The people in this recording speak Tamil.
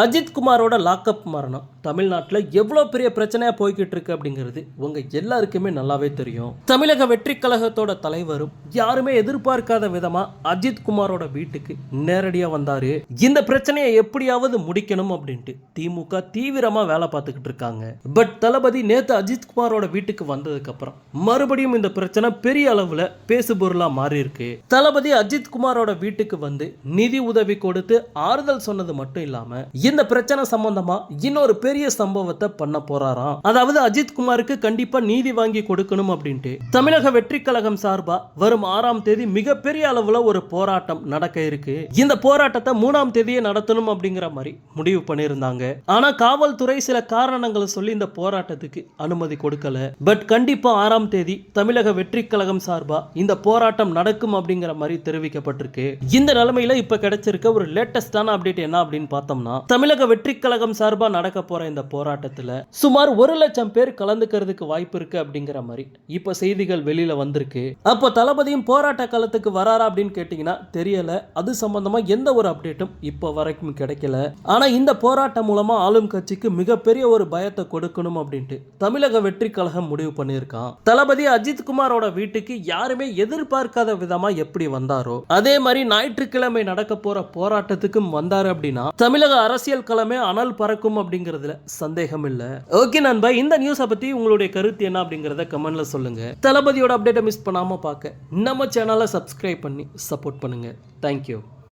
அஜித் குமாரோட லாக்அப் மரணம். தமிழ்நாட்டில் எவ்வளோ பெரிய பிரச்சனையா போய்கிட்டு இருக்கு அப்படிங்கிறது உங்க எல்லாருக்குமே நல்லாவே தெரியும். தமிழக வெற்றி கழகத்தோட தலைவரும் யாருமே எதிர்பார்க்காத விதமா அஜித் குமாரோட வீட்டுக்கு நேரடியா வந்தாரு. இந்த பிரச்சனையை எப்படியாவது முடிக்கணும் அப்படின்ட்டு திமுக தீவிரமா வேலை பார்த்துக்கிட்டு இருக்காங்க. பட் தளபதி நேத்து அஜித் குமாரோட வீட்டுக்கு வந்ததுக்கு அப்புறம் மறுபடியும் இந்த பிரச்சனை பெரிய அளவுல பேசுபொருளா மாறி இருக்கு. தளபதி அஜித் குமாரோட வீட்டுக்கு வந்து நிதி உதவி கொடுத்து ஆறுதல் சொன்னது மட்டும் இல்லாம இந்த பிரச்சனை சம்பந்தமா இன்னொரு பெரிய சம்பவத்தை பண்ண போறாராம். அதாவது அஜித் குமாருக்கு கண்டிப்பா நீதி வாங்கி கொடுக்கணும் அப்படின்ட்டு. தமிழக வெற்றி கழகம் சார்பா வரும் ஆறாம் தேதி மிகப்பெரிய அளவுல ஒரு போராட்டம் நடக்க இருக்கு. இந்த போராட்டத்தை மூணாம் தேதியே நடத்தணும் அப்படிங்கிற மாதிரி முடிவு பண்ணியிருந்தாங்க. ஆனா காவல்துறை சில காரணங்களை சொல்லி இந்த போராட்டத்துக்கு அனுமதி கொடுக்கல. பட் கண்டிப்பா ஆறாம் தேதி தமிழக வெற்றி கழகம் சார்பா இந்த போராட்டம் நடக்கும் அப்படிங்கிற மாதிரி தெரிவிக்கப்பட்டிருக்கு. இந்த நிலைமையில இப்ப கிடைச்சிருக்க ஒரு லேட்டஸ்டான அப்டேட் என்ன அப்படின்னு பார்த்தோம்னா தமிழக வெற்றி கழகம் சார்பாக நடக்க போகிற இந்த போராட்டத்தில் சுமார் ஒரு லட்சம் பேர் கலந்துக்கிறதுக்கு வாய்ப்பு இருக்கு அப்படிங்கிற மாதிரி இப்போ செய்திகள் வெளியில் வந்திருக்கு. அப்போ தளபதியும் போராட்ட காலத்துக்கு வராரா அப்படின்னு கேட்டிங்கன்னா தெரியல. அது சம்பந்தமா எந்த ஒரு அப்டேட்டும் இப்போ வரைக்கும் கிடைக்கல. ஆனால் இந்த போராட்டம் மூலமாக ஆளும் கட்சிக்கு மிகப்பெரிய ஒரு பயத்தை கொடுக்கணும் அப்படின்ட்டு தமிழக வெற்றி கழகம் முடிவு பண்ணியிருக்கான். தளபதி அஜித் குமாரோட வீட்டுக்கு யாருமே எதிர்பார்க்காத விதமாக எப்படி வந்தாரோ அதே மாதிரி ஞாயிற்றுக்கிழமை நடக்க போகிற போராட்டத்துக்கும் வந்தார் அப்படின்னா தமிழக அரசு அரசியல் களமே அனல் பறக்கும் அப்படிங்கிறதுல சந்தேகம் இல்ல ஓகே நண்பா இந்த நியூஸை பத்தி உங்களுடைய கருத்து என்ன அப்படிங்கறத கமெண்ட்ல சொல்லுங்க. தளபதியோட அப்டேட்டை மிஸ் பண்ணாம பார்க்க நம்ம சேனலை சப்ஸ்கிரைப் பண்ணி சப்போர்ட் பண்ணுங்க. தேங்க்யூ